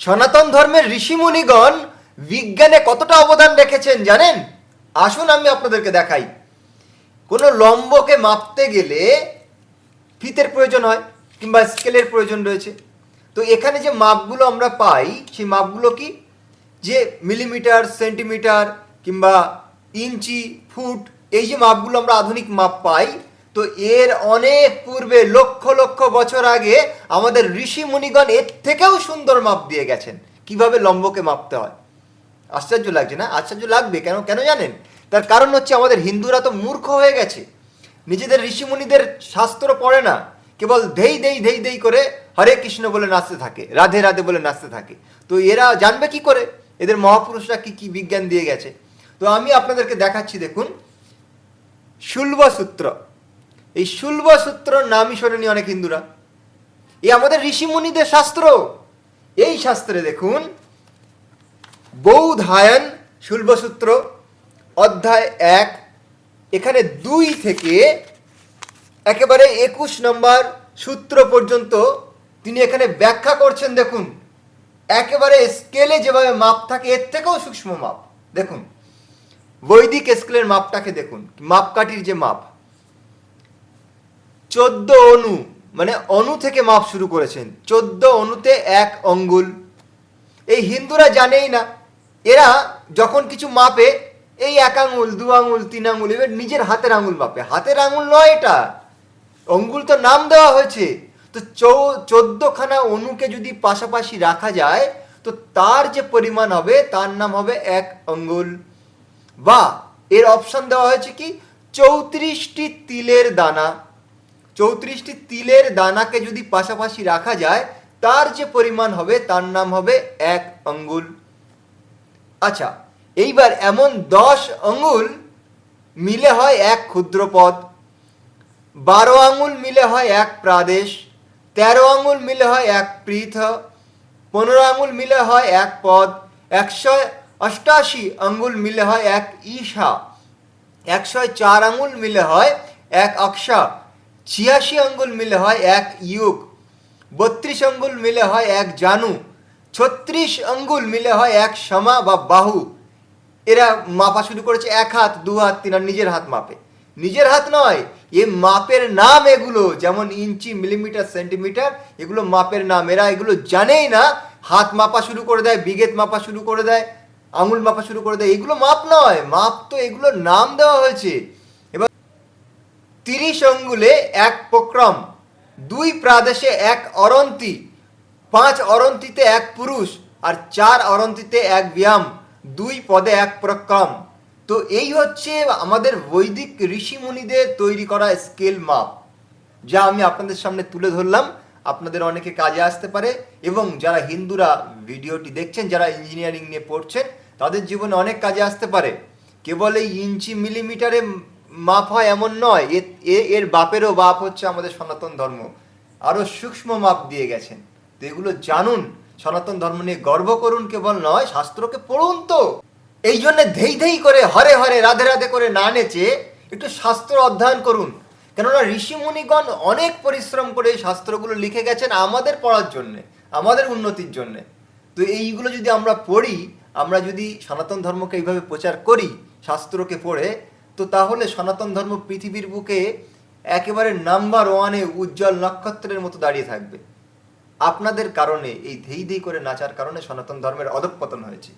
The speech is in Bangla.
সনাতন ধর্মের ঋষিমুনিগণ বিজ্ঞানে কতটা অবদান রেখেছেন জানেন? আসুন আমি আপনাদেরকে দেখাই। কোনো লম্বকে মাপতে গেলে ফিতের প্রয়োজন হয় কিংবা স্কেলের প্রয়োজন রয়েছে। তো এখানে যে মাপগুলো আমরা পাই, সেই মাপগুলো কি? যে মিলিমিটার, সেন্টিমিটার কিংবা ইঞ্চি, ফুট, এই যে মাপগুলো আমরা আধুনিক মাপ পাই তো এর অনেক পূর্বে লক্ষ লক্ষ বছর আগে আমাদের ঋষি মুনিগণ এর থেকেও সুন্দর মাপ দিয়ে গেছেন। কীভাবে লম্বকে মাপতে হয়? আশ্চর্য লাগছে না? আশ্চর্য লাগবে? কেন কেন জানেন? তার কারণ হচ্ছে আমাদের হিন্দুরা তো মূর্খ হয়ে গেছে। নিজেদের ঋষিমুনিদের শাস্ত্র পড়ে না। কেবল ধেই ধেই ধেই ধেই করে হরে কৃষ্ণ বলে নাচতে থাকে, রাধে রাধে বলে নাচতে থাকে। তো এরা জানবে কি করে? এদের মহাপুরুষরা কি কি বিজ্ঞান দিয়ে গেছে? তো আমি আপনাদেরকে দেখাচ্ছি, দেখুন। শুল্ব সূত্র এই শুল্ব সূত্র নামই শোনেনি অনেক হিন্দুরা। এই আমাদের ঋষিমুনিদের শাস্ত্র। এই শাস্ত্রে দেখুন, বৌধায়ন শুল্বসূত্র অধ্যায় এক, এখানে দুই থেকে একেবারে একুশ নম্বর সূত্র পর্যন্ত তিনি এখানে ব্যাখ্যা করছেন, দেখুন। একেবারে স্কেলে যেভাবে মাপ থাকে, এর থেকেও সূক্ষ্ম মাপ। দেখুন, বৈদিক স্কেলের মাপটাকে দেখুন, মাপকাঠির যে মাপ। চোদ্দ অণু মানে অণু থেকে মাপ শুরু করেছেন। চোদ্দ অণুতে এক অঙ্গুল। এই হিন্দুরা জানেই না, এরা যখন কিছু মাপে, এই এক আঙুল, দু আঙুল, তিন আঙুল, এবার নিজের হাতের আঙুল মাপে। হাতের আঙুল নয় এটা, অঙ্গুল তো নাম দেওয়া হয়েছে। তো চৌ, চোদ্দখানা অণুকে যদি পাশাপাশি রাখা যায়, তো তার যে পরিমাণ হবে, তার নাম হবে এক আঙ্গুল বা, এর অপশন দেওয়া হয়েছে কি? চৌত্রিশটি তিলের দানা। চৌত্রিশটি তিলের দানাকে যদি পাশাপাশি রাখা যায়, তার যে পরিমাণ হবে, তার নাম হবে এক আঙ্গুল। আচ্ছা এইবার এমন দশ আঙ্গুল মিলে হয় এক ক্ষুদ্রপদ। বারো আঙুল মিলে হয় এক প্রাদেশ। তেরো আঙুল মিলে হয় এক পৃথ। পনেরো আঙুল মিলে হয় এক পদ। একশো অষ্টাশি আঙ্গুল মিলে হয় এক ঈশা। একশো চার আঙুল মিলে হয় এক অক্ষা। ছিয়াশি আঙ্গুল মিলে হয় এক ইউগ, বত্রিশ আঙ্গুল মিলে হয় এক জানু, ছত্রিশ আঙ্গুল মিলে হয় এক সমা বা বাহু। এরা মাপা শুরু করেছে এক হাত, দু হাত, তিন আর নিজের হাত মাপে। নিজের হাত নয়, এ মাপের নাম এগুলো, যেমন ইঞ্চি, মিলিমিটার, সেন্টিমিটার, এগুলো মাপের নাম। এরা এগুলো জানেই না, হাত মাপা শুরু করে দেয়, বিঘেত মাপা শুরু করে দেয়, আঙুল মাপা শুরু করে দেয়। এগুলো মাপ নয়, মাপ তো এগুলো নাম দেওয়া হয়েছে। তিরিশ অঙ্গুলে এক প্রক্রম, দুই প্রাদেশে এক অরন্তি, পাঁচ অরন্তিতে এক পুরুষ আর চার অরন্তিতে এক ব্যায়াম, দুই পদে এক প্রক্রম। তো এই হচ্ছে আমাদের বৈদিক ঋষিমুনিদের তৈরি করা স্কেল মাপ, যা আমি আপনাদের সামনে তুলে ধরলাম। আপনাদের অনেকে কাজে আসতে পারে এবং যারা হিন্দুরা ভিডিওটি দেখছেন, যারা ইঞ্জিনিয়ারিং নিয়ে পড়ছেন, তাদের জীবনে অনেক কাজে আসতে পারে। কেবল এই ইঞ্চি মিলিমিটারে মাপ হয় এমন নয়, এ- এর বাপেরও বাপ হচ্ছে আমাদের সনাতন ধর্ম। আরও সূক্ষ্ম মাপ দিয়ে গেছেন। তো এগুলো জানুন, সনাতন ধর্ম নিয়ে গর্ব করুন কেবল নয়, শাস্ত্রকে পড়ুন তো। এই জন্য ধেই ধেই করে হরে হরে, রাধে রাধে করে না নেচে একটু শাস্ত্র অধ্যয়ন করুন। কেননা ঋষিমুনিগণ অনেক পরিশ্রম করে এই শাস্ত্রগুলো লিখে গেছেন আমাদের পড়ার জন্যে, আমাদের উন্নতির জন্যে। তো এইগুলো যদি আমরা পড়ি, আমরা যদি সনাতন ধর্মকে এইভাবে প্রচার করি, শাস্ত্রকে পড়ে তো তাহলে সনাতন ধর্ম পৃথিবীর বুকে একেবারে নাম্বার ওয়ানে উজ্জ্বল নক্ষত্রের মতো দাঁড়িয়ে থাকবে। আপনাদের কারণে, এই ধেই ধেই করে নাচার কারণে সনাতন ধর্মের অধঃপতন হয়েছে।